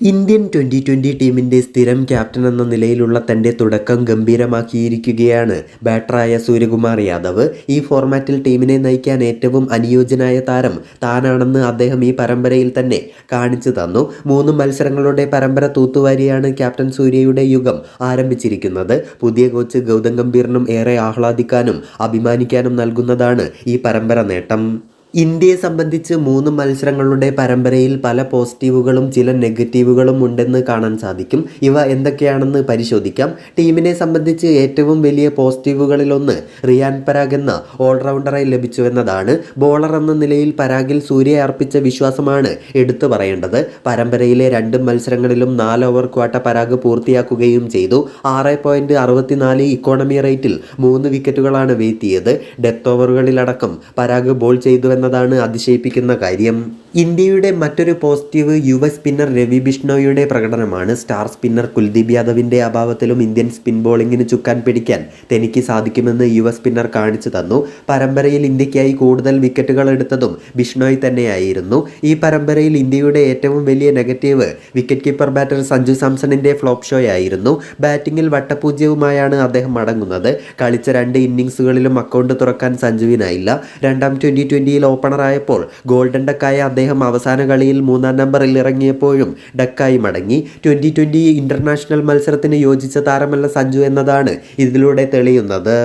Indian twenty twenty ടീമിന്റെ സ്ഥിരം captain എന്ന നിലയിലുള്ള തന്റെ തുടക്കം ഗംഭീരമാക്കിയിരിക്കുകയാണ് ബാറ്ററായ സൂര്യകുമാർ യാദവ്. ഈ ഫോർമാറ്റിൽ ടീമിനെ നയിക്കാൻ ഏറ്റവും അനുയോജ്യനായ താരം താനാണെന്ന് അദ്ദേഹം ഈ പരമ്പരയിൽ തന്നെ കാണിച്ചു തന്നു. മൂന്ന് മത്സരങ്ങളുടെ പരമ്പര തൂത്തുവാരിയാണ് ക്യാപ്റ്റൻ സൂര്യയുടെ യുഗം ആരംഭിച്ചിരിക്കുന്നത്. പുതിയ കോച്ച് ഗൗതം ഗംഭീറിനും ഏറെ ആഹ്ലാദിക്കാനും അഭിമാനിക്കാനും നൽകുന്നതാണ് ഈ പരമ്പര നേട്ടം. ഇന്ത്യയെ സംബന്ധിച്ച് മൂന്ന് മത്സരങ്ങളുടെ പരമ്പരയിൽ പല പോസിറ്റീവുകളും ചില നെഗറ്റീവുകളും ഉണ്ടെന്ന് കാണാൻ സാധിക്കും. ഇവ എന്തൊക്കെയാണെന്ന് പരിശോധിക്കാം. ടീമിനെ സംബന്ധിച്ച് ഏറ്റവും വലിയ പോസിറ്റീവുകളിലൊന്ന് റിയാൻ പരാഗ് എന്ന ഓൾറൗണ്ടറെ ലഭിച്ചുവെന്നതാണ്. ബോളർ എന്ന നിലയിൽ പരാഗിൽ സൂര്യ അർപ്പിച്ച വിശ്വാസമാണ് എടുത്തു പറയേണ്ടത്. പരമ്പരയിലെ രണ്ട് മത്സരങ്ങളിലും നാല് ഓവർ ക്വാട്ട പരാഗ് പൂർത്തിയാക്കുകയും ചെയ്തു. ആറ് പോയിന്റ് അറുപത്തിനാല് ഇക്കോണമി റേറ്റിൽ മൂന്ന് വിക്കറ്റുകളാണ് വീഴ്ത്തിയത്. ഡെത്ത് ഓവറുകളിലടക്കം പരാഗ് ബോൾ ചെയ്തു എന്നതാണ് അതിശയിപ്പിക്കുന്ന കാര്യം. ഇന്ത്യയുടെ മറ്റൊരു പോസിറ്റീവ് യുവ സ്പിന്നർ രവി ബിഷ്ണോയുടെ പ്രകടനമാണ് സ്റ്റാർ സ്പിന്നർ കുൽദീപ് യാദവിന്റെ അഭാവത്തിലും ഇന്ത്യൻ സ്പിൻ ബോളിങ്ങിന് ചുക്കാൻ പിടിക്കാൻ തനിക്ക് സാധിക്കുമെന്ന് യുവ സ്പിന്നർ കാണിച്ചു തന്നു. പരമ്പരയിൽ ഇന്ത്യക്കായി കൂടുതൽ വിക്കറ്റുകൾ എടുത്തതും ബിഷ്ണോയ് തന്നെയായിരുന്നു. ഈ പരമ്പരയിൽ ഇന്ത്യയുടെ ഏറ്റവും വലിയ negative wicket keeper batter Sanju സാംസണിന്റെ flop show ആയിരുന്നു. ബാറ്റിങ്ങിൽ വട്ടപൂജ്യവുമായാണ് അദ്ദേഹം മടങ്ങുന്നത്. കളിച്ച രണ്ട് ഇന്നിങ്സുകളിലും അക്കൗണ്ട് തുറക്കാൻ സഞ്ജുവിനായില്ല. രണ്ടാം ട്വന്റി ട്വന്റിയിൽ ഓപ്പണറായപ്പോൾ ഗോൾഡൻ ഡക്കായ അദ്ദേഹം അവസാന കളിയിൽ മൂന്നാം നമ്പറിൽ ഇറങ്ങിയപ്പോഴും ഡക്കായി മടങ്ങി. ട്വന്റി ട്വന്റി ഇന്റർനാഷണൽ മത്സരത്തിന് യോജിച്ച താരമല്ല സഞ്ജു എന്നതാണ് ഇതിലൂടെ തെളിയുന്നത്.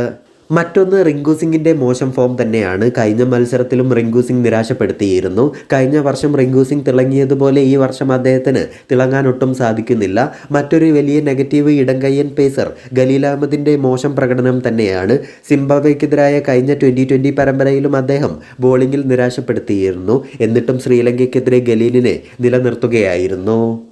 മറ്റൊന്ന് റിങ്കു സിംഗിന്റെ മോശം ഫോം തന്നെയാണ്. കഴിഞ്ഞ മത്സരത്തിലും റിങ്കു സിംഗ് നിരാശപ്പെടുത്തിയിരുന്നു. കഴിഞ്ഞ വർഷം റിങ്കു സിംഗ് തിളങ്ങിയതുപോലെ ഈ വർഷം അദ്ദേഹത്തിന് തിളങ്ങാൻ ഒട്ടും സാധിക്കുന്നില്ല. മറ്റൊരു വലിയ നെഗറ്റീവ് ഇടംകയ്യൻ പേസർ ഖലീൽ അഹമ്മദിന്റെ മോശം പ്രകടനം തന്നെയാണ്. സിംബാബ്വെക്കെതിരായ കഴിഞ്ഞ ട്വന്റി ട്വന്റി പരമ്പരയിലും അദ്ദേഹം ബോളിങ്ങിൽ നിരാശപ്പെടുത്തിയിരുന്നു. എന്നിട്ടും ശ്രീലങ്കയ്ക്കെതിരെ ഖലീലിനെ നിലനിർത്തുകയായിരുന്നു.